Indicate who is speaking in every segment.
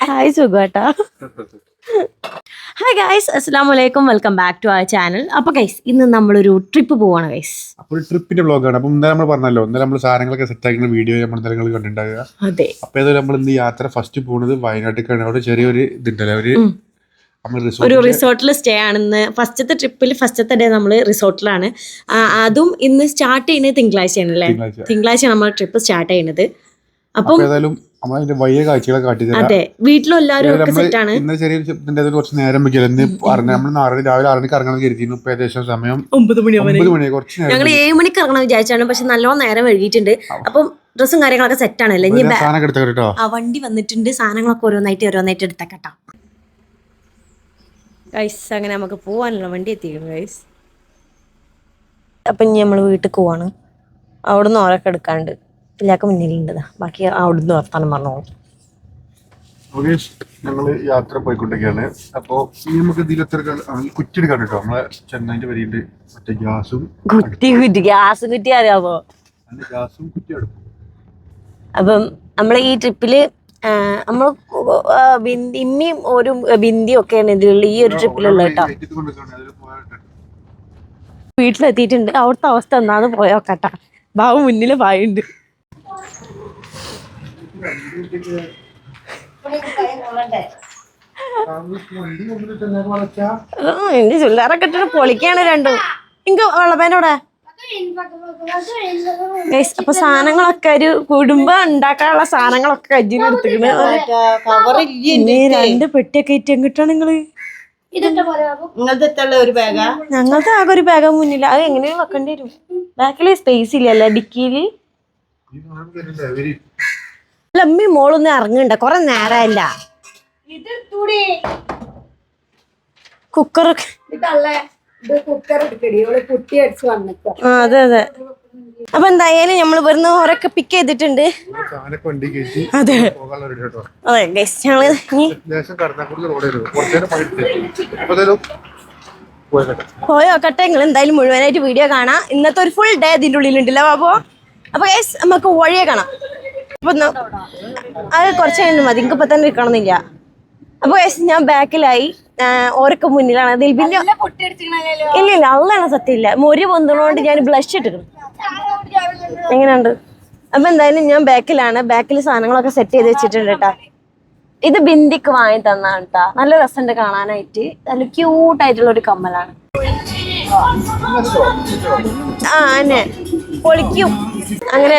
Speaker 1: Hi സുഖേട്ടാ. Hi guys അസ്സാം വലൈക്കും welcome back to our channel അപ്പൊ ഗൈസ് ഇന്ന് നമ്മളൊരു ട്രിപ്പ് പോവാണ് ഗൈസ്
Speaker 2: അപ്പോൾ ട്രിപ്പിന്റെ ബ്ലോഗാണ് അപ്പൊ ഇന്നലെ നമ്മൾ പറഞ്ഞല്ലോ ഇന്നലെ നമ്മൾ സാധനങ്ങളൊക്കെ സെറ്റ് ആക്കുന്ന വീഡിയോ നമ്മൾ ഇന്നലെ കണ്ടിട്ടുണ്ടാവുക.
Speaker 1: അതെ.
Speaker 2: അപ്പോൾ ഏതായാലും നമ്മൾ ഇന്ന് യാത്ര ഫസ്റ്റ് പോകുന്നത് വയനാട്ടിലേക്കാണ്. അവിടെ ചെറിയൊരു ഇതുണ്ടല്ലോ ഒരു
Speaker 1: ഒരു റിസോർട്ടിൽ സ്റ്റേ ആണെന്ന് ഫസ്റ്റത്തെ ട്രിപ്പിൽ ഫസ്റ്റത്തെ ഡേ നമ്മൾ റിസോർട്ടിലാണ് അതും ഇന്ന് സ്റ്റാർട്ട് ചെയ്യുന്നത് തിങ്കളാഴ്ചയാണ് അല്ലേ?
Speaker 2: തിങ്കളാഴ്ച.
Speaker 1: തിങ്കളാഴ്ച നമ്മൾ ട്രിപ്പ് സ്റ്റാർട്ട് ചെയ്യുന്നത്. അപ്പം
Speaker 2: അപ്പോൾ ഏതായാലും നമ്മൾ അതിന്റെ വയ്യ കാഴ്ചകളെ കാട്ടിത്തരാം
Speaker 1: അതെ വീട്ടിലും എല്ലാവരും ഒക്കെ സെറ്റാണ്
Speaker 2: ഇന്ന് ചെറിയ ഇതിന്റെ അതിൽ കുറച്ച് നേരം വെക്കില്ല? ഇന്ന് പറഞ്ഞ നമ്മൾ നാളെ രാവിലെ ആറ് മണിക്ക് ഇറങ്ങണം കരുതിയിരുന്നു. ഇപ്പൊ ഏകദേശം സമയം
Speaker 1: ഒമ്പത് മണി
Speaker 2: ഒമ്പത് മണി കുറച്ച് നേരം
Speaker 1: ഞങ്ങൾ ഏഴ് മണിക്ക് ഇറങ്ങണം വിചാരിച്ചാണ്. പക്ഷെ നല്ലോണം നേരം വൈകിട്ടുണ്ട് അപ്പം ഡ്രസ്സും കാര്യങ്ങളൊക്കെ സെറ്റ് ആണല്ലേ ഇനി ആ വണ്ടി വന്നിട്ടുണ്ട്. സാധനങ്ങളൊക്കെ ഓരോന്നായിട്ട് ഓരോന്നായിട്ട് എടുത്തേക്കട്ടോ ഗൈസ് അങ്ങനെ നമുക്ക് പോവാനല്ലോ വണ്ടി എത്തിക്കണം ഗൈസ് അപ്പം ഇനി നമ്മൾ വീട്ടിൽ പോവാണ്. അവിടുന്ന് ഓരൊക്കെ എടുക്കാണ്ട്. പിള്ളേർക്ക് മുന്നിലുണ്ട്. ബാക്കി അവിടുന്ന് വർത്താനം പറഞ്ഞോളൂ.
Speaker 2: ഞങ്ങൾ യാത്ര പോയിക്കൊണ്ടിരിക്കുകയാണ്. അപ്പോൾ ഇനി നമുക്ക് ഇതിലെത്ര കുറ്റി എടുക്കാൻ കേട്ടോ നമ്മളെ ചെന്നൈന്റെ വരിയുണ്ട്. മറ്റേ ഗ്യാസും
Speaker 1: കുറ്റി കുറ്റി ഗ്യാസ് കുറ്റി അറിയാമോ
Speaker 2: ഗ്യാസും കുറ്റി അടുപ്പും
Speaker 1: അപ്പം നമ്മൾ ഈ ട്രിപ്പിൽ നമ്മൾ ഇമ്മിയും ഒരു ബിന്ദിയും ഒക്കെയാണ് ഇതിലുള്ള ഈ ഒരു ട്രിപ്പിലുള്ള കേട്ടോ. വീട്ടിലെത്തിയിട്ടുണ്ട്. അവിടുത്തെ അവസ്ഥ എന്നാന്ന് പോയോക്കട്ടാ. ബാബു മുന്നിൽ പായുണ്ട് എന്റെ ചുല്ലാറൊക്കെ ഇട്ടിട്ട് പൊളിക്കാണ് രണ്ടും. ഇങ്ക വെള്ളപ്പേനോടെ അപ്പൊ സാധനങ്ങളൊക്കെ ഒരു കുടുംബം ഉണ്ടാക്കാനുള്ള സാധനങ്ങളൊക്കെ കജ്ജിനെടുത്തിക്കണ് രണ്ട് പെട്ടിയൊക്കെ ഇട്ട് എങ്ങിട്ടാണ് നിങ്ങൾ?
Speaker 3: ഞങ്ങൾക്ക് ഒരു ബാഗാ?
Speaker 1: ഞങ്ങളുടെ ആകെ ഒരു ബാഗ് മുന്നിൽ അത് എങ്ങനെയാ വെക്കേണ്ടി വരും? ബാക്കിൽ സ്പേസ് ഇല്ലല്ലേ? ഡിക്കിയിൽ? അമ്മി മോളൊന്നും ഇറങ്ങണ്ട. കൊറേ നേരമല്ല
Speaker 3: കുക്കർ
Speaker 1: അതെ അതെ. അപ്പൊ എന്തായാലും നമ്മൾ വരുന്ന ഓരൊക്കെ പിക്ക് ചെയ്തിട്ടുണ്ട്. അതെ. അതെ
Speaker 2: ഞങ്ങൾ
Speaker 1: പോയോക്കട്ടെ നിങ്ങൾ എന്തായാലും മുഴുവനായിട്ട് വീഡിയോ കാണാം. ഇന്നത്തെ ഒരു ഫുൾ ഡേ ഇതിന്റെ ഉള്ളിലുണ്ടല്ലോ അപ്പോ അപ്പൊ ഗൈസ് നമുക്ക് വഴിയെ കാണാം. അപ്പൊ ന- അത് കുറച്ച് കഴിഞ്ഞ് മതി. ഇപ്പൊ തന്നെ ഇരിക്കണമെന്നില്ല അപ്പൊ ഗൈസ് ഞാൻ ബാക്കിലായി. ഓരൊക്കെ മുന്നിലാണ്. അതിൽ
Speaker 3: പിന്നെ അടിച്ചിക്കണല്ലോ
Speaker 1: ഇല്ല ഇല്ല അള്ളാണ് സത്യമില്ല മൊരി പൊന്തണോണ്ട് ഞാൻ ബ്ലഷ് ഇട്ടിരുന്നു എങ്ങനെയുണ്ട്? അപ്പൊ എന്തായാലും ഞാൻ ബാക്കിലാണ്. ബാക്കിൽ സാധനങ്ങളൊക്കെ സെറ്റ് ചെയ്ത് വെച്ചിട്ടുണ്ട് കേട്ടാ ഇത് ബിന്ദിക്ക് വാങ്ങി തന്നാണ് കേട്ടാ നല്ല രസമുണ്ട് കാണാനായിട്ട്. നല്ല ക്യൂട്ടായിട്ടുള്ള ഒരു കമ്മലാണ്. ആ അന്നെ. പൊളിക്കും. അങ്ങനെ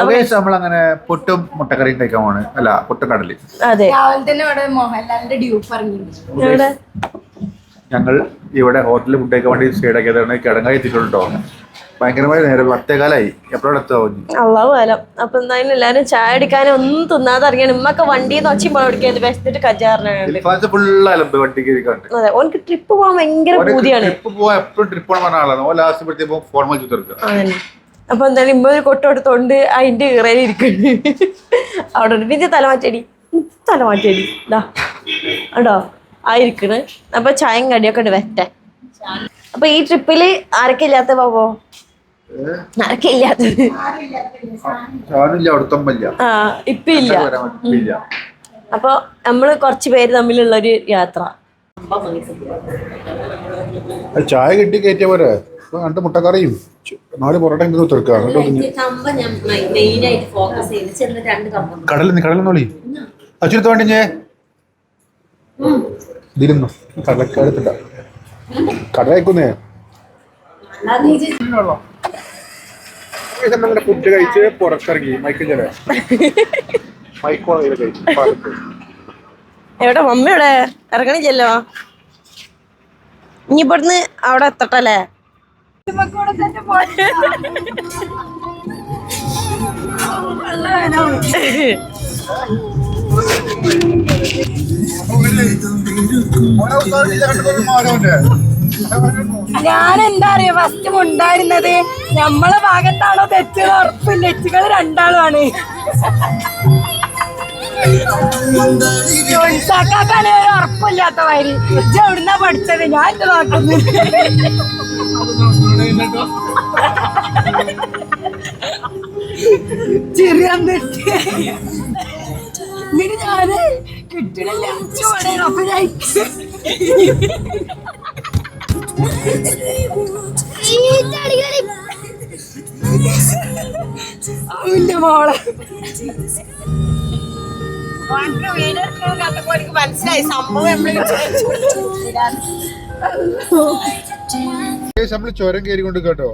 Speaker 4: അതേശം നമ്മളങ്ങനെ പുട്ടും മുട്ടക്കറിയും കഴിക്കാൻ പോണ്. അല്ല പുട്ടും കടലി
Speaker 1: അതെ.
Speaker 3: രാവിലെ തന്നെ ഇവിടെ മോഹൻലാലിന്റെ ഡ്യൂപ്പ് ഇറങ്ങിയിട്ടുണ്ട്.
Speaker 4: ഞങ്ങൾ ഇവിടെ ഹോട്ടലിൽ ഫുഡ് കഴിക്കാൻ വേണ്ടി സൈഡാക്കിയതാണ് കിടങ്ങായി എത്തിയിട്ടുണ്ടോ ഭയങ്കരമായ നേരം പത്തേകാലായി എപ്പോഴും എത്താവും
Speaker 1: അള്ളാഹു കാലം അപ്പൊ എന്തായാലും എല്ലാരും ചായ അടിക്കാനും ഒന്നും തിന്നാതെ ഇറങ്ങിയാണ്. ഉമ്മക്ക് വണ്ടിയിൽ നിന്ന് ഒച്ചയും പഴം വെച്ചിട്ട് കജാറിനാണ്.
Speaker 4: വണ്ടിക്ക്
Speaker 1: അതെ ഓനക്ക് ട്രിപ്പ് പോകാൻ ഭയങ്കര പൂതിയാണ്.
Speaker 4: ട്രിപ്പ് പോവാൻ എപ്പോഴും ട്രിപ്പ് പറഞ്ഞ ആളാണ് ഓ ലാസ്റ്റ് വെച്ച് തീർക്കുക
Speaker 1: അതന്നെ. അപ്പൊ എന്തായാലും ഇമ്മ ഒരു കൊട്ടെടുത്തോണ്ട് അതിന്റെ ഇറയിൽ ഇരിക്കുന്നു. അവിടെ പിന്നെ തലമാറ്റടി തലമാറ്റടി ഇതാ ഉണ്ടോ ആയിരിക്കണ് അപ്പൊ ചായയും കടിയൊക്കെ ഉണ്ട് വെറ്റെ അപ്പൊ ഈ ട്രിപ്പിൽ ആരൊക്കെ ഇല്ലാത്ത ബാബോ? ഇപ്പൊ ഇല്ല അപ്പൊ നമ്മൾ കുറച്ച് പേര് തമ്മിലുള്ള ഒരു യാത്ര
Speaker 2: ചായ കിട്ടി കയറ്റിയ പോരെ രണ്ട് മുട്ടക്കറിയും. നാല് പൊറോട്ട എന്ത് തീർക്കുക അങ്ങോട്ട് ഒതുങ്ങി.
Speaker 1: മെയിനായിട്ട് ഫോക്കസ് ചെയ്ത് ചെറിയ രണ്ട് കമ്പം
Speaker 2: കടലിൽ നിന്ന് കടലിൽ നോളി അച്ചുരത്ത് വേണ്ടിഞ്ഞേ ഇതിരുന്നു. കടലക്കാരത്തില്ല കടലയക്കുന്നേ നമ്മളെ ഫുഡ് കഴിച്ച് പുറത്തിറങ്ങി മൈക്കിൾ ചെല മൈക്കോള കഴിച്ചു.
Speaker 1: എവിടെ മമ്മി എവിടെ ഇറങ്ങണില്ലല്ലോ ഇനി ഇവിടുന്ന് അവിടെ എത്തട്ടല്ലേ
Speaker 3: ഞാൻ എന്താ പറയാ ഫസ്റ്റ് ഉണ്ടായിരുന്നത് നമ്മളെ ഭാഗത്താണോ തെറ്റുകൾ ഉറപ്പില്ല. തെറ്റുകൾ രണ്ടാളുമാണ്. ഒരു ഉറപ്പില്ലാത്ത ഇജ്ജ് എവിടുന്നാ പഠിച്ചത്? ഞാൻ ഇത് നോക്കുന്നു ചെറിയ എന്നിട്ട് എന്നിട്ട് ഞാൻ കിട്ടണില്ല. അപ്പൊ ഞാൻ അവന്റെ മോളെ.
Speaker 1: മനസ്സിലായി സംഭവം
Speaker 2: നമ്മൾ ചുരം കയറിക്കൊണ്ട് കേട്ടോ.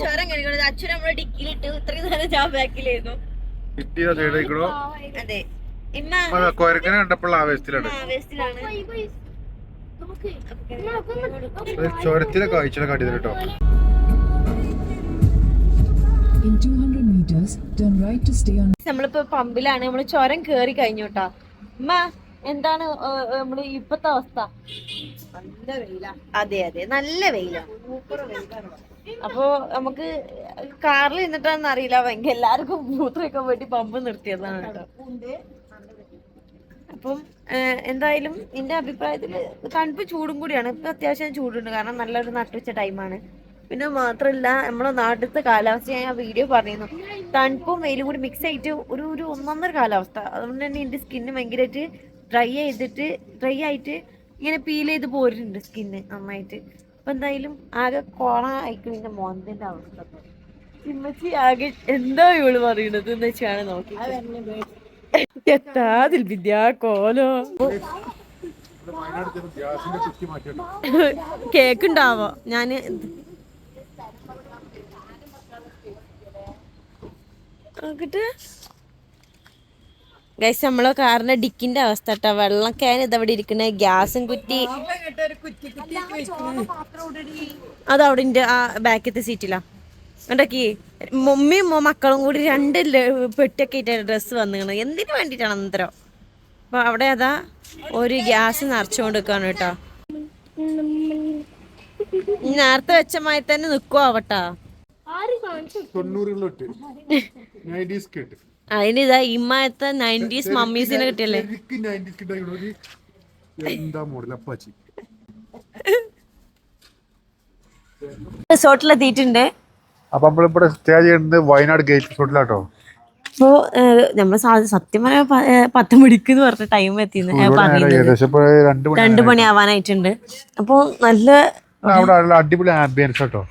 Speaker 1: ചുരം കഴിക്കണത് അച്ഛൻ നമ്മളെ ഡിക്കിലിട്ട് ഇത്രയും നേരം ഞാൻ ബാക്കിലായിരുന്നു
Speaker 2: കിട്ടിയ സൈഡിലേക്കോ
Speaker 1: അതെ ഇമ്മ
Speaker 2: കൊരക്കനെ കണ്ടപ്പോൾ ആവേശത്തിലാണ്.
Speaker 1: ആവേശത്തിലാണ്.
Speaker 2: ചുരത്തിലെ കാഴ്ചയുടെ കാട്ടിയത് കേട്ടോ.
Speaker 5: In 200 meters, turn right to stay on
Speaker 1: നമ്മളിപ്പോ പമ്പിലാണ്. നമ്മൾ ചുരം കേറി കഴിഞ്ഞു കേട്ടാ അമ്മ എന്താണ് നമ്മൾ ഇപ്പത്തെ അവസ്ഥ? നല്ല വെയില അതെ അതെ. നല്ല വെയില. അപ്പൊ നമുക്ക് കാറിൽ നിന്നിട്ടാണെന്ന് അറിയില്ല. ഭയങ്കര എല്ലാവർക്കും മൂത്രമൊക്കെ വേണ്ടി പമ്പ് നിർത്തിയതാണ് കേട്ടോ അപ്പം എന്തായാലും എന്റെ അഭിപ്രായത്തിൽ തണുപ്പ് ചൂടും കൂടിയാണ്. ഇപ്പൊ അത്യാവശ്യം ചൂടുണ്ട്. കാരണം നല്ലൊരു നട്ടുവെച്ച ടൈമാണ്. പിന്നെ മാത്രമല്ല നമ്മളെ നാട്ടിലത്തെ കാലാവസ്ഥ ഞാൻ വീഡിയോ പറഞ്ഞിരുന്നു. തണുപ്പും വെയിലും കൂടി മിക്സ് ആയിട്ട് ഒരു ഒരു ഒന്നൊന്നര കാലാവസ്ഥ. അതുകൊണ്ട് തന്നെ എന്റെ സ്കിന്ന് ഭയങ്കരമായിട്ട് ഡ്രൈ ചെയ്തിട്ട് ഡ്രൈ ആയിട്ട് ഇങ്ങനെ പീൽ ചെയ്ത് പോരുന്നുണ്ട് സ്കിന്ന് നന്നായിട്ട്. അപ്പൊ എന്തായാലും ആകെ കോണ ആയിക്കും എന്റെ മോന്തിന്റെ അവസ്ഥ. ഇമ്മച്ചി ആകെ എന്താ ഇവൾ പറയണത് എന്ന് വെച്ചാണ് നോക്കി എത്താതിൽ വിദ്യാ കോലോ. കേക്ക് ഉണ്ടാവോ ഞാൻ ഗൈസ് നമ്മളെ കാറിന്റെ ഡിക്കിന്റെ അവസ്ഥ കേട്ടോ. വെള്ളം ക്യാൻ ഇതവിടെ ഇരിക്കണ. ഗ്യാസും കുറ്റി. അതവിടെ ആ ബാക്കത്തെ സീറ്റിലാ ഉണ്ടാക്കി മമ്മിയും മോ- മക്കളും കൂടി രണ്ട് പെട്ടിയൊക്കെ ഇട്ടാണ് ഡ്രസ്സ് വന്നിങ്ങനെ എന്തിനു വേണ്ടിയിട്ടാണ് അന്തരം അപ്പൊ അവിടെ അതാ ഒരു ഗ്യാസ് നിറച്ചുകൊണ്ട് നിൽക്കാണ് കേട്ടോ നേരത്തെ വെച്ച മാതിരി തന്നെ നിക്കുവോ ആവട്ടാ? അതിനിതാ ഇമ്മത്തെ നയന്റീസ് മമ്മീസിനെ കിട്ടിയല്ലേ?
Speaker 2: എന്താ മോഡൽ? അപ്പാച്ചി.
Speaker 1: റിസോർട്ടിലെത്തിയിട്ടുണ്ട്.
Speaker 2: അപ്പൊ നമ്മളിവിടെ സ്റ്റേ ചെയ്യുന്നത് വയനാട് ഗേറ്റ് റിസോർട്ടിലാട്ടോ
Speaker 1: അപ്പോ നമ്മൾ സത്യം പറയാ പത്ത് മണിക്ക് എന്ന് പറഞ്ഞ ടൈം
Speaker 2: ഇപ്പൊ രണ്ട് മണി
Speaker 1: ആവാനായിട്ടുണ്ട് അപ്പൊ നല്ല
Speaker 2: അവിടെ അടിപൊളി ആംബിയൻസ് കേട്ടോ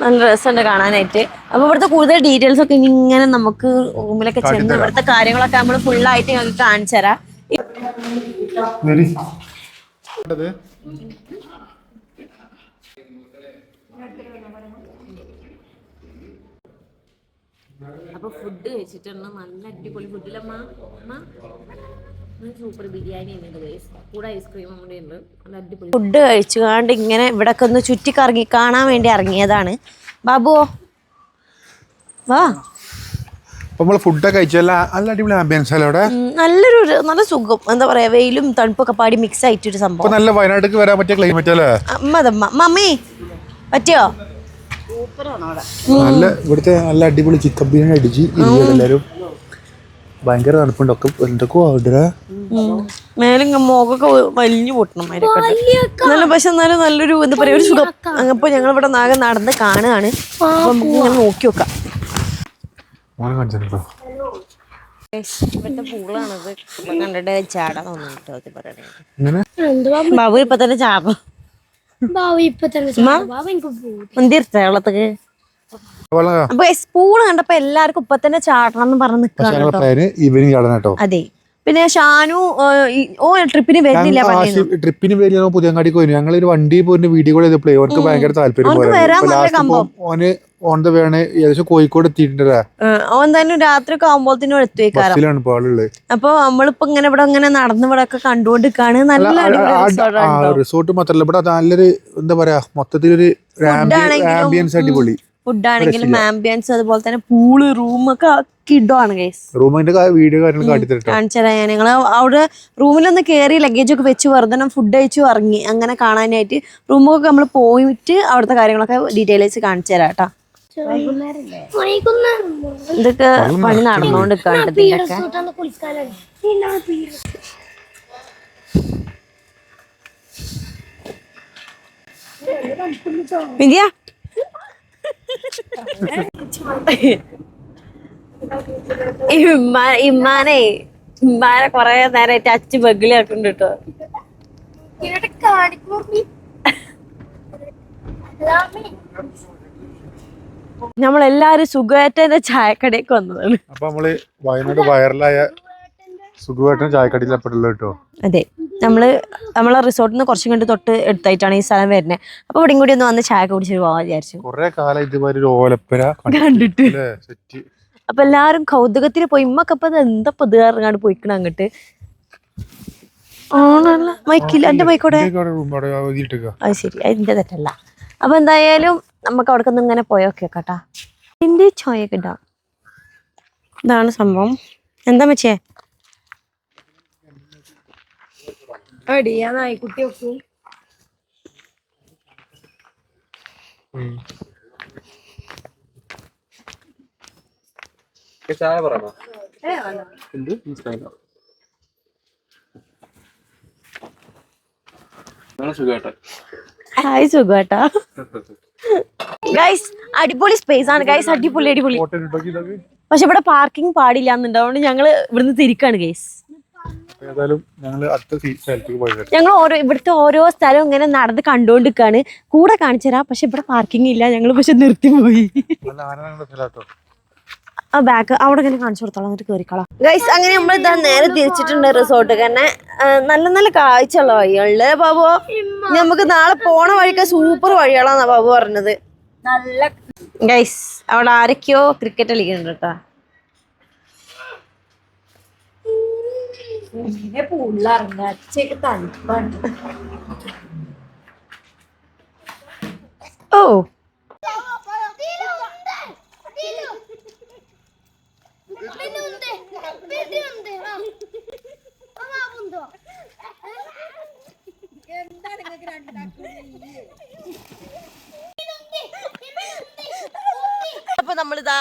Speaker 1: നല്ല രസമുണ്ട് കാണാനായിട്ട്. അപ്പൊ ഇവിടുത്തെ കൂടുതൽ ഡീറ്റെയിൽസ് ഒക്കെ ഇനി ഇങ്ങനെ നമുക്ക് റൂമിലൊക്കെ ചെന്ന് ഇവിടുത്തെ കാര്യങ്ങളൊക്കെ നമ്മൾ ഫുള്ളായിട്ട് ഞങ്ങൾക്ക് കാണിച്ചു തരാം.
Speaker 2: വെരി
Speaker 1: അപ്പൊ ഫുഡ് കഴിച്ചിട്ടുണ്ട് നല്ല അടിപൊളി ഫുഡിലമ്മ സൂപ്പർ ബിരിയാണി ഉണ്ട് കൂടെ ഐസ്ക്രീമും കൂടെ ഉണ്ട്. നല്ല അടിപൊളി ഫുഡ് കഴിച്ചുകൊണ്ട് ഇങ്ങനെ ഇവിടെ ഒക്കെ ഒന്ന് ചുറ്റിക്കറങ്ങി കാണാൻ വേണ്ടി ഇറങ്ങിയതാണ്. ബാബുവോ? വാ.
Speaker 2: നമ്മൾ ഫുഡൊക്കെ കഴിച്ചല്ല നല്ല അടിപൊളി ആംബിയൻസ് അല്ലേ അവിടെ?
Speaker 1: നല്ലൊരു നല്ല സുഖം. എന്താ പറയാ വെയിലും തണുപ്പൊക്കെ പാടി മിക്സ് ആയിട്ടൊരു സംഭവം.
Speaker 2: നല്ല വയനാട്ടിലേക്ക് വരാൻ പറ്റിയ ക്ലൈമറ്റ് അല്ലേ?
Speaker 1: അമ്മ മമ്മി പറ്റിയോ?
Speaker 2: നല്ല ഇവിടുത്തെ നല്ല അടിപൊളി ചിക്കൻ ബിരിയാണി അടിച്ച് എല്ലാരും. ഭയങ്കര തണുപ്പുണ്ട്. ഒക്കെ
Speaker 1: മേലും മുഖമൊക്കെ വലിഞ്ഞു പൊട്ടണം. പക്ഷെ എന്നാലും നല്ലൊരു എന്താ പറയാ ഒരു സുഖം. അപ്പൊ ഞങ്ങൾ ഇവിടെ നാഗം നടന്ന് കാണുകയാണ്. നമുക്ക് ഇങ്ങനെ നോക്കി
Speaker 2: കാണിച്ചിട്ടുണ്ടോ
Speaker 1: ഇവിടുത്തെ പൂളാണത്. പൂള കണ്ടിട്ട് ചാടാൻ തോന്നുന്നു ബാബു ഇപ്പൊ തന്നെ ചാപ എന്തിർത്ത വെള്ളത്തേക്ക്?
Speaker 2: വെള്ളം
Speaker 1: അപ്പൊ സ്പൂൺ കണ്ടപ്പോ എല്ലാവർക്കും ഇപ്പൊ തന്നെ ചാടണം എന്ന് പറഞ്ഞ്
Speaker 2: പക്ഷെ
Speaker 1: നിക്കാണ്
Speaker 2: ഞങ്ങളുടെ പ്ലാന് ഈവനിങ് ചാടാൻ കേട്ടോ.
Speaker 1: അതെ. പിന്നെ ഷാനു ഓ ട്രിപ്പിന് വരുന്നില്ല
Speaker 2: ട്രിപ്പിന് വരില്ല ഞങ്ങൾ പുതിയങ്ങാടി പോയി ഞങ്ങൾ ഒരു വണ്ടി പോയിട്ട് വീഡിയോ കോൾ ചെയ്തപ്പോഴേ അവർക്ക് ഭയങ്കര താല്പര്യം. ഓന് ഓൺ ദ വേണ ഏകദേശം കോഴിക്കോട് എത്തിയിട്ടുണ്ടല്ലേ?
Speaker 1: അവൻ തന്നെ രാത്രി ഒക്കെ ആകുമ്പോഴത്തേനും
Speaker 2: ആളുള്ളത്
Speaker 1: അപ്പൊ നമ്മളിപ്പോ ഇങ്ങനെ ഇവിടെ ഇങ്ങനെ നടന്നു ഇവിടെ ഒക്കെ കണ്ടുകൊണ്ടിരിക്കാണ്. നല്ല.
Speaker 2: റിസോർട്ട് മാത്രല്ല ഇവിടെ നല്ലൊരു എന്താ പറയാ മൊത്തത്തിലൊരു ആംബിയൻസ് അടിപൊളി.
Speaker 1: ഫുഡ് ആണെങ്കിലും ആംബിയൻസ് അതുപോലെ തന്നെ പൂൾ റൂമൊക്കെ കിഡാണ് ഗൈസ്
Speaker 2: റൂമിന്റെ വീഡിയോ
Speaker 1: കാണിച്ചുതരാം ഞാൻ. ഞങ്ങൾ അവിടെ റൂമിലൊന്ന് കയറി ലഗേജ് ഒക്കെ വെച്ച് വെറുതെ ഫുഡ് കഴിച്ചു ഇറങ്ങി അങ്ങനെ കാണാനായിട്ട് റൂമൊക്കെ നമ്മൾ പോയിട്ട് അവിടുത്തെ കാര്യങ്ങളൊക്കെ ഡീറ്റെയിൽസ് കാണിച്ചു തരാം കേട്ടോ. ഇതൊക്കെ പണി നടന്നുകൊണ്ട് വിദ്യ ഇമ്മാനെ ഇമ്മാനെ കൊറേ നേരമായിട്ട് അച്ഛ ബഗ്ലി ആക്കുന്നുണ്ട് കേട്ടോ നമ്മളെല്ലാരും സുഖേട്ടന്റെ ചായക്കടയ്ക്ക് വന്നതാണ്.
Speaker 2: അപ്പൊ നമ്മൾ വയനാട് വൈറലായ സുഖമായിട്ടും ചായക്കടയിൽ കേട്ടോ?
Speaker 1: അതെ നമ്മൾ നമ്മളെ റിസോർട്ടിൽ നിന്ന് കുറച്ചും കണ്ട് തൊട്ട് എടുത്തായിട്ടാണ് ഈ സ്ഥലം വരുന്നത് അപ്പൊ ഇവിടെയും കൂടി ഒന്ന് വന്ന് ചായ കുടിച്ചിട്ട് പോവാൻ വിചാരിച്ചു.
Speaker 2: കൊറേ കാലം ഇതുമാതിരി ഒരു ഓലപ്പര
Speaker 1: കണ്ടിട്ട്. അപ്പൊ എല്ലാരും കൗതുകത്തിന് പോയി ഇമ്മക്കപ്പൊ ഇത് എന്താ പൊതു ഇറങ്ങാണ്ട് പോയിക്കണ അങ്ങട്ട്? ആണല്ല. മൈക്കില്ല എന്റെ മൈക്കോടെ? അത് ശരി അതിന്റെ തെറ്റല്ല. അപ്പൊ എന്തായാലും നമുക്ക് അവിടെ നിന്ന് ഇങ്ങനെ പോയൊക്കെ കേട്ടാ എന്റെ ചോയ കിട്ടാ ഇതാണ് സംഭവം. എന്താ മച്ചേ? ഹായ് സുഖാട്ടാ ഗൈസ് അടിപൊളി സ്പേസ് ആണ്. ഗൈസ് അടിപൊളി അടിപൊളി. പക്ഷെ ഇവിടെ പാർക്കിംഗ് പാടില്ല എന്നുണ്ട്. അതുകൊണ്ട് ഞങ്ങൾ ഇവിടുന്ന് തിരിക്കാണ് ഗൈസ് ഞങ്ങൾ ഓരോ ഇവിടുത്തെ ഓരോ സ്ഥലവും ഇങ്ങനെ നടന്ന് കണ്ടോണ്ടിരിക്കാണ്. കൂടെ കാണിച്ചു തരാം. പക്ഷെ ഇവിടെ പാർക്കിംഗ് ഇല്ല. ഞങ്ങൾ പക്ഷെ നിർത്തിപ്പോയി. ആ ബാക്ക് അവിടെ ഇങ്ങനെ കാണിച്ചു കൊടുത്തോളാം. എന്നിട്ട് കയറിക്കോളാം ഗൈസ് അങ്ങനെ നമ്മൾ ഇതാ നേരെ തിരിച്ചിട്ടുണ്ട് റിസോർട്ട് തന്നെ. നല്ല നല്ല കാഴ്ചയുള്ള വഴികളിൽ. ബാബു നമുക്ക് നാളെ പോണ വഴിക്ക് സൂപ്പർ വഴികളാന്നാ ബാബു പറഞ്ഞത്.
Speaker 3: നല്ല
Speaker 1: ഗൈസ് അവിടെ ആരൊക്കെയോ ക്രിക്കറ്റ് കളിക്കുന്നുണ്ട് കേട്ടോ
Speaker 3: ഇങ്ങനെ പുള്ളിറങ്ങ അച്ഛക്ക് തണുപ്പാണ്.
Speaker 1: ഓ. അപ്പൊ നമ്മളിതാ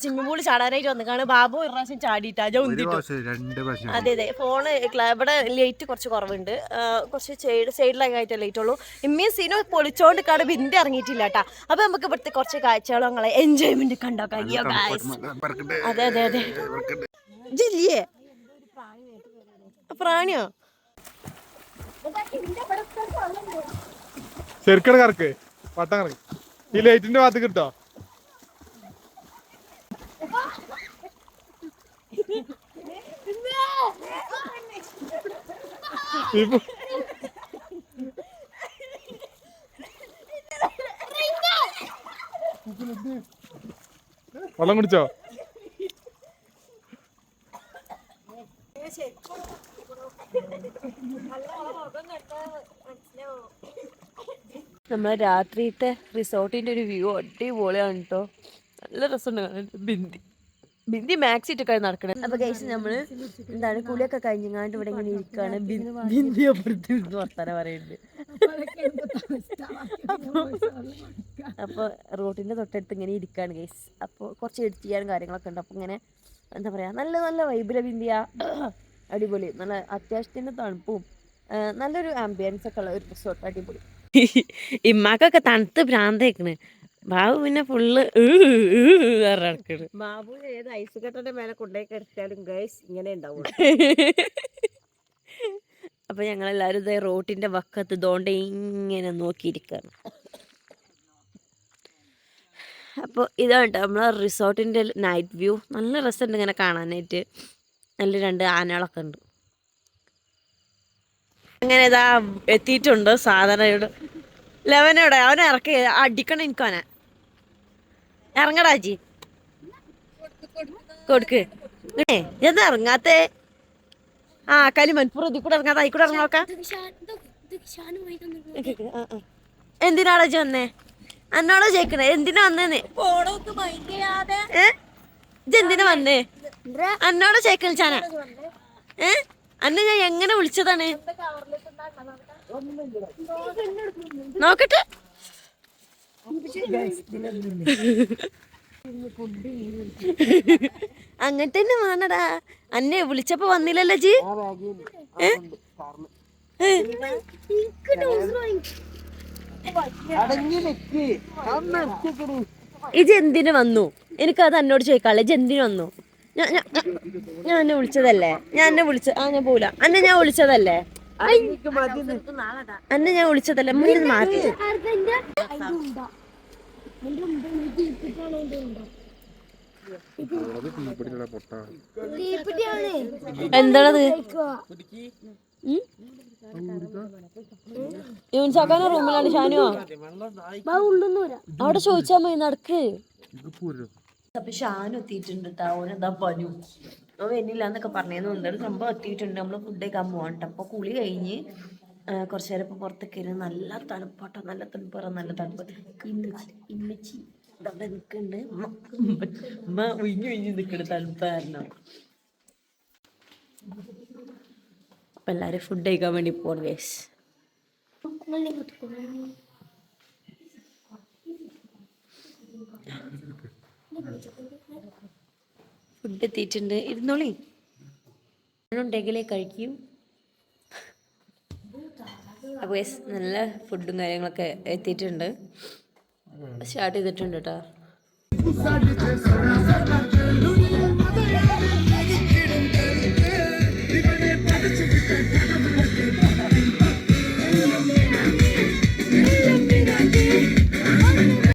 Speaker 1: സ്വിമ്മിംഗ് പൂളിൽ ചാടാനായിട്ട് വന്നിക്കാണ്. ബാബു ഒരു പ്രാവശ്യം ചാടിയിട്ടാ ജൗന്തിട്ടു
Speaker 2: രണ്ട് പ്രാവശ്യം
Speaker 1: അതെ അതെ. ഫോണ് ഇവിടെ ലൈറ്റ് കുറച്ച് കുറവുണ്ട്. കുറച്ച് സൈഡ് സൈഡിലൊക്കെ ആയിട്ട് ലൈറ്റ് ഉള്ളൂ. ഇമ്മയും സീനും പൊളിച്ചോണ്ട് കാട് ബിന്ദി ഇറങ്ങിയിട്ടില്ല കേട്ടാ അപ്പൊ നമുക്ക് ഇവിടുത്തെ കുറച്ച് കാഴ്ചകളും ഞങ്ങളെ എൻജോയ്മെന്റ് കണ്ടോക്കാം അതെ അതെ അതെ. ജില്ലേ പ്രാണിയോ?
Speaker 2: ശരിക്കും കറക്ക്. വട്ടം കറക്ക്. ഈ ലൈറ്റിന്റെ ഭാഗത്ത് കിട്ടോ? വെള്ളം കുടിച്ചോ?
Speaker 1: നമ്മളെ രാത്രിത്തെ റിസോർട്ടിന്റെ ഒരു വ്യൂ അടിപൊളിയാണ് കേട്ടോ നല്ല രസമുണ്ട് കാണാൻ. ബിന്ദി. ബിന്ദി മാക്സി ഇട്ടൊക്കെ നടക്കണേ. അപ്പൊ കഴിച്ച് നമ്മൾ എന്താണ് കുളിയൊക്കെ കഴിഞ്ഞാണ്ട് ഇവിടെ ഇങ്ങനെ ഇരിക്കാണ്. ബിൻ- ബിന്ദി അപ്പുറത്ത് വർത്താനം പറയുന്നുണ്ട് അപ്പൊ റോട്ടിന്റെ തൊട്ടടുത്ത് ഇങ്ങനെ ഇരിക്കാണ് ഗൈസ് അപ്പോൾ കുറച്ച് എഡിറ്റ് ചെയ്യാനും കാര്യങ്ങളൊക്കെ ഉണ്ട്. അപ്പൊ ഇങ്ങനെ എന്താ പറയാ നല്ല നല്ല വൈബിലെ ബിന്ദിയ. അടിപൊളി. നല്ല അത്യാവശ്യത്തിന്റെ തണുപ്പും നല്ലൊരു ആംബിയൻസ് ഒക്കെ ഉള്ള ഒരു റിസോർട്ട് അടിപൊളി. ഇമ്മാക്കൊക്കെ തണുത്ത് ഭ്രാന്തേക്കണ്. ബാബു പിന്നെ ഫുള്ള്
Speaker 3: ബാബു ഏത് ഐസ് കെട്ടന്റെ മേലെ കൊണ്ടുപോയി കിടത്തിയാലും ഗൈസ് ഇങ്ങനെ ഉണ്ടാവും
Speaker 1: അപ്പൊ ഞങ്ങളെല്ലാരും ഇതേ റോട്ടിന്റെ വക്കത്ത് ദോണ്ട ഇങ്ങനെ നോക്കിയിരിക്കാണ്. അപ്പോൾ ഇതാണ് ട്ടോ നമ്മളെ റിസോർട്ടിന്റെ നൈറ്റ് വ്യൂ നല്ല രസമുണ്ട് ഇങ്ങനെ കാണാനായിട്ട്. നല്ല രണ്ട് ആനകളൊക്കെ ഉണ്ട്. അങ്ങനെ ഇതാ എത്തിയിട്ടുണ്ട് സാധനയോട് ലെവനോടെ അവനെ ഇറക്കി അടിക്കണം എനിക്കവനെ ഇറങ്ങടാ ജി. കൊടുക്ക്. ഏ എന്താ ഇറങ്ങാത്തേ? ആ കലിമൻ ഇതിൽ കൂടെ ഇറങ്ങാത്ത ആയി കൂടെ ഇറങ്ങാക്കാം എന്തിനാടാ ജി വന്നേ? എന്നോടാ ചോദിക്കണേ എന്തിനാ വന്നേന്ന്? ഏ? ഇജ്ജ് എന്തിനാ വന്നേ? എന്നോടാ ചേക്കൽ ചാന. ഏ? അന്നെ ഞാൻ എങ്ങനെ വിളിച്ചതാണ്? നോക്കട്ടെ. അങ്ങനെ തന്നെ വേണടാ. അന്നെ വിളിച്ചപ്പോ വന്നില്ലല്ലോ ജി? ഇജ് എന്തിനു വന്നു? എനിക്കത് എന്നോട് ചോദിക്കാളെ ഇജ് എന്തിനു വന്നു? ഞാൻ എന്നെ വിളിച്ചതല്ലേ? ഞാൻ എന്നെ വിളിച്ച ആ ഞാൻ പോല അന്നെ ഞാൻ വിളിച്ചതല്ലേ. അന്നെ ഞാൻ വിളിച്ചതല്ലേ? മുന്നിൽ മാറ്റി. എന്താണത്? യൂൻസാക്കാന റൂമിലാണ് ഷാനുവാ? അവിടെ ചോദിച്ചാ മതി നടക്ക്. അപ്പൊ ഷാനു എത്തിയിട്ടുണ്ട് കേട്ടോ ഓനെന്താ പനു? അവൻ വരുന്നില്ല എന്നൊക്കെ പറഞ്ഞു എന്താണ് സംഭവം എത്തിയിട്ടുണ്ട്. നമ്മൾ ഫുഡ് കഴിക്കാൻ പോകണ്ട അപ്പൊ കുളി കഴിഞ്ഞ് കുറച്ചു നേരം ഇപ്പൊ പുറത്തേക്ക് ഇരുന്ന് നല്ല തണുപ്പാട്ടോ. നല്ല തണുപ്പ് നല്ല തണുപ്പ്. ഇമ്മച്ചി ഇമ്മച്ചി ഇതവിടെ നിൽക്കുന്നുണ്ട് ഉമ്മ ഉമ്മ ഒഴിഞ്ഞു ഒഴിഞ്ഞ് തണുപ്പ് തണുപ്പായിരുന്നു അപ്പൊ ഫുഡ് കഴിക്കാൻ വേണ്ടി പോണ ഗേസ് ഫുഡ് എത്തിയിട്ടുണ്ട്. ഇരുന്നോളി. ഉണ്ടെങ്കിലേ കഴിക്കൂ. അപ്പോൾ നല്ല ഫുഡും കാര്യങ്ങളൊക്കെ എത്തിയിട്ടുണ്ട്. സ്റ്റാർട്ട് ചെയ്തിട്ടുണ്ട് കേട്ടോ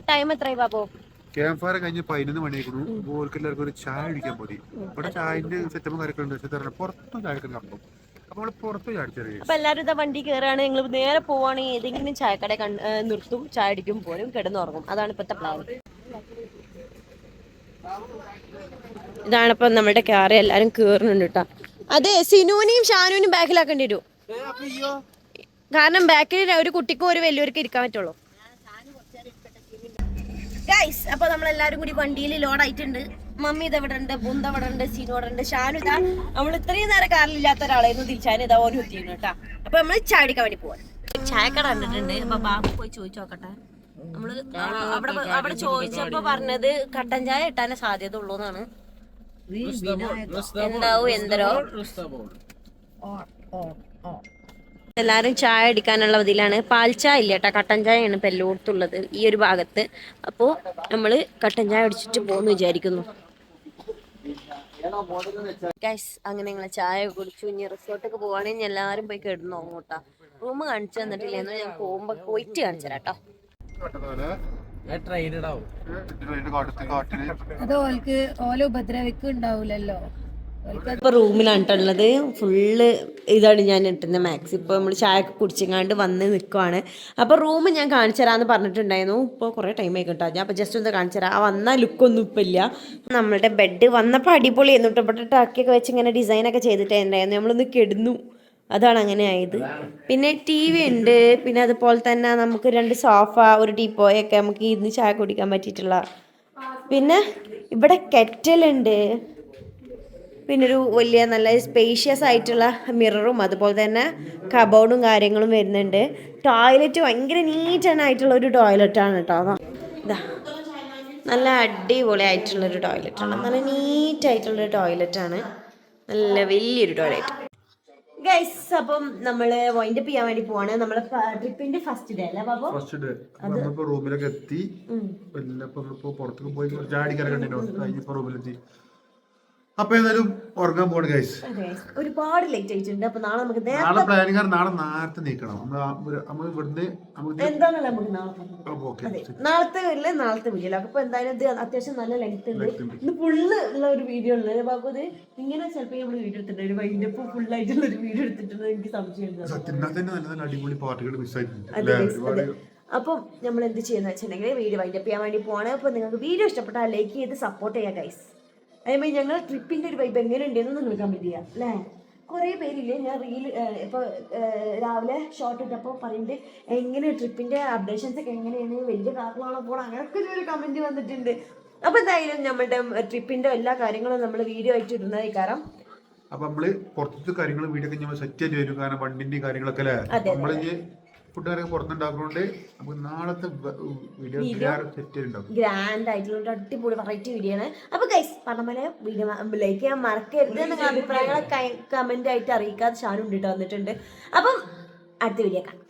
Speaker 1: ടൈം എത്രയായി ബാബു?
Speaker 2: ക്യാമ്പ് ഫയർ കഴിഞ്ഞ് പതിനൊന്ന് മണിയായിരുന്നു ഓർക്ക് എല്ലാവർക്കും ഒരു ചായ കുടിക്കാൻ പോയി. ഇവിടെ ചായന്റെ സെറ്റപ്പ് കാര്യമൊക്കെ ഉണ്ട്. പക്ഷെ തരണം പുറത്തും ചായ എടുക്കുന്ന അപ്പം അപ്പൊ നമ്മൾ പുറത്ത് ചായ അടിച്ചറിയാം
Speaker 1: അപ്പൊ എല്ലാവരും ഇതാ വണ്ടി കയറാണ് നിങ്ങൾ നേരെ പോവാണെങ്കിൽ ഏതെങ്കിലും ചായക്കട കണ്ട് നിർത്തും. ചായ അടിക്കും പോലും കിടന്നുറങ്ങും അതാണ് ഇപ്പത്തെ പ്ലാൻ ഇതാണ് ഇപ്പൊ നമ്മുടെ കാറ്. എല്ലാരും കേറുന്നുണ്ട് കേട്ടോ. അതെ സിനുവിനെയും ഷാനുവിനും ബാക്കിലാക്കേണ്ടി വരും. കാരണം ബാക്കിൽ ഒരു കുട്ടിക്കും ഒരു വലിയവർക്ക് ഇരിക്കാൻ പറ്റുള്ളൂ. ഗൈസ് അപ്പൊ നമ്മളെല്ലാരും കൂടി വണ്ടിയിൽ ലോഡായിട്ടുണ്ട് മമ്മി ഇത് ഇവിടെ ഉണ്ട് ബുന്ത ഇവിടെ ഉണ്ട് സീനു അവിടെ ഉണ്ട് ഷാനു ഇതാ. നമ്മൾ ഇത്രയും നേരം കാറിലില്ലാത്ത ഒരാളായിരുന്നു. തിരിച്ചാൻ ഇതാ ഓരോ എത്തിയിരുന്നു കേട്ടാ. അപ്പൊ നമ്മൾ ചായ അടിക്കാൻ വേണ്ടി പോവാൻ ചായക്കട കണ്ടിട്ടുണ്ട്. അപ്പൊ ബാബു പോയി ചോദിച്ചോക്കട്ടെ നമ്മൾ അവിടെ അവിടെ ചോദിച്ചപ്പോ പറഞ്ഞത് കട്ടൻ ചായ ഇട്ടാനെ സാധ്യത ഉള്ളൂ എന്നാണ് എന്താവും എന്തരോ? എല്ലാരും ചായ അടിക്കാനുള്ള ഇതിലാണ്. പാൽ ചായ ഇല്ല കേട്ടോ കട്ടൻ ചായയാണ് ഇപ്പൊ എല്ലായിടത്തുള്ളത് ഈ ഒരു ഭാഗത്ത്. അപ്പോൾ നമ്മൾ കട്ടൻ ചായ അടിച്ചിട്ട് പോകുന്നു വിചാരിക്കുന്നു. ഗൈസ് അങ്ങനെ ഞങ്ങളെ ചായ കുടിച്ചു. ഇനി റിസോർട്ടൊക്കെ പോവാണെങ്കിൽ എല്ലാവരും പോയി കിടന്നു അങ്ങോട്ടാ റൂം കാണിച്ചു തന്നിട്ടില്ലെന്ന് ഞാൻ പോകുമ്പോ പോയിട്ട് കാണിച്ചു തരാട്ടോ.
Speaker 2: കാട്ടിൽ
Speaker 3: അത് ഓൽക്ക് ഓല ഉപദ്രവിക്കുണ്ടാവൂലല്ലോ.
Speaker 1: ഇപ്പൊ റൂമിലാണ് ഉള്ളത്. ഫുള്ള് ഇതാണ് ഞാൻ ഇട്ടുന്നത് മാക്സി. ഇപ്പൊ നമ്മൾ ചായ ഒക്കെ കുടിച്ചെങ്ങാണ്ട് വന്ന് നിൽക്കുവാണ് അപ്പൊ റൂം ഞാൻ കാണിച്ചു തരാന്ന് പറഞ്ഞിട്ടുണ്ടായിരുന്നു. ഇപ്പോൾ കുറേ ടൈം ആയി കേട്ടോ. ഞാൻ അപ്പൊ ജസ്റ്റ് ഒന്ന് കാണിച്ചു തരാം. ആ വന്ന ലുക്കൊന്നും ഇപ്പൊ ഇല്ല. നമ്മളുടെ ബെഡ് വന്നപ്പോൾ അടിപൊളി എന്നിട്ട് ഇവിടെ ടാക്കിയൊക്കെ വെച്ച് ഇങ്ങനെ ഡിസൈൻ ഒക്കെ ചെയ്തിട്ടുണ്ടായിരുന്നു. നമ്മളൊന്ന് കെടുന്നു. അതാണ് അങ്ങനെ ആയത്. പിന്നെ ടി വി ഉണ്ട്. പിന്നെ അതുപോലെ തന്നെ നമുക്ക് രണ്ട് സോഫ ഒരു ടീപ്പോയൊക്കെ നമുക്ക് ഇരുന്ന് ചായ കുടിക്കാൻ പറ്റിയിട്ടുള്ള. പിന്നെ ഇവിടെ കെറ്റലുണ്ട് പിന്നെ ഒരു വലിയ നല്ല സ്പേഷ്യസ് ആയിട്ടുള്ള മിററും അതുപോലെ തന്നെ കബോർഡും കാര്യങ്ങളും വരുന്നുണ്ട്. ടോയ്ലറ്റ് ഭയങ്കര നീറ്റ് ആയിട്ടുള്ള ഒരു ടോയ്ലറ്റാണ് കേട്ടോ ഇതാ നല്ല അടിപൊളി ആയിട്ടുള്ളൊരു ടോയ്ലറ്റാണ് നല്ല നീറ്റ് ആയിട്ടുള്ളൊരു ടോയ്ലറ്റാണ് നല്ല വലിയൊരു ടോയ്ലറ്റ് ഗൈസ് അപ്പം നമ്മൾ വൈൻഡപ്പ് ചെയ്യാൻ വേണ്ടി പോവാണ്. നമ്മളെ ട്രിപ്പിന്റെ ഫസ്റ്റ് ഡേ അല്ലേ ബാബു?
Speaker 2: ഫസ്റ്റ് ഡേ നമ്മളിപ്പോ റൂമിലൊക്കെ എത്തി. പിന്നെ പുറത്തൊക്കെ പോയി ഉണ്ടായിരുന്നു കഴിഞ്ഞപ്പോ റൂമിലെത്തി അപ്പൊ ഏതായാലും ഉറങ്ങാൻ പോണ് ഗൈസ്
Speaker 1: ഒരുപാട് ലേറ്റ് ആയിട്ടുണ്ട്. അപ്പൊ നാളെ നമുക്ക്
Speaker 2: നാളെ പ്ലാനിങ് നാളെ നേരത്തെ നീക്കണം. നമ്മൾ ഇവിടുന്ന് നമുക്ക്
Speaker 1: എന്താണല്ലോ നമുക്ക് നാളെ? നാളത്തെ ഇല്ല നാളത്തെ വീഡിയോ അപ്പൊ എന്തായാലും ഇത് അത്യാവശ്യം നല്ല ലെങ്ത് ഉണ്ട്. ഇന്ന് ഫുള്ള് ഉള്ള ഒരു വീഡിയോ ഉള്ളത് ബാബു? ഇത് ഇങ്ങനെ ചിലപ്പോൾ നമ്മൾ വീഡിയോ എടുത്തിട്ടുണ്ട്. ഒരു വൈൻഡപ്പ് ഫുൾ ആയിട്ടുള്ള ഒരു വീഡിയോ എടുത്തിട്ടുണ്ട് എനിക്ക്
Speaker 2: സംശയം അടിപൊളി പാർട്ടികൾ മിസ്
Speaker 1: ആയിട്ടുണ്ട്. അപ്പം നമ്മൾ എന്ത് ചെയ്യുന്ന വെച്ചിട്ടുണ്ടെങ്കിൽ വീഡിയോ വൈൻഡപ്പ് ചെയ്യാൻ വേണ്ടി പോവാണ്. അപ്പോൾ നിങ്ങൾക്ക് വീഡിയോ ഇഷ്ടപ്പെട്ടാൽ ലൈക്ക് ചെയ്ത് സപ്പോർട്ട് ചെയ്യാം ഗൈസ് അതേമാതിരി ഞങ്ങൾ ട്രിപ്പിന്റെ ഒരു വൈബ് എങ്ങനെ ഉണ്ടെന്ന് നിങ്ങൾ കമന്റ് ചെയ്യാം അല്ലേ? കുറേ പേരില്ലേ ഞാൻ റീൽ ഇപ്പോൾ രാവിലെ ഷോർട്ട് ഇട്ടപ്പോൾ പറയുന്നത് എങ്ങനെ ട്രിപ്പിന്റെ അപ്ഡേഷൻസ് ഒക്കെ എങ്ങനെയാണ് വലിയ കാറിലാണോ പോകണം അങ്ങനെയൊക്കെ ഒരു കമന്റ് വന്നിട്ടുണ്ട്. അപ്പോൾ എന്തായാലും നമ്മുടെ ട്രിപ്പിന്റെ എല്ലാ കാര്യങ്ങളും നമ്മൾ വീഡിയോ ആയിട്ട് ഇടുന്നതായി കാരണം
Speaker 2: അപ്പൊ നമ്മൾ പുറത്തത്തെ കാര്യങ്ങൾ വീഡിയോ ഒക്കെ നമ്മൾ സെറ്റ് ചെയ്ത് വരും കാരണം വണ്ടിന്റെ കാര്യങ്ങളൊക്കെ അല്ലേ?
Speaker 1: അതെ,
Speaker 2: നമ്മൾ പുറത്തുണ്ടാക്കുന്നുണ്ട് നമുക്ക് നാളത്തെ വീഡിയോ
Speaker 1: ഗ്രാൻഡ് ആയിട്ടുള്ള അടിപൊളി വെറൈറ്റി വീഡിയോ ആണ്. അപ്പൊ ഗൈസ് പറഞ്ഞ പോലെ വീഡിയോ ലൈക്ക് ചെയ്യാൻ മറക്കരുത് നിങ്ങൾ അഭിപ്രായങ്ങളൊക്കെ കമന്റ് ആയിട്ട് അറിയിക്കാതെ ഷാനും കേട്ടോ വന്നിട്ടുണ്ട്. അപ്പം അടുത്ത വീഡിയോ കാണാം.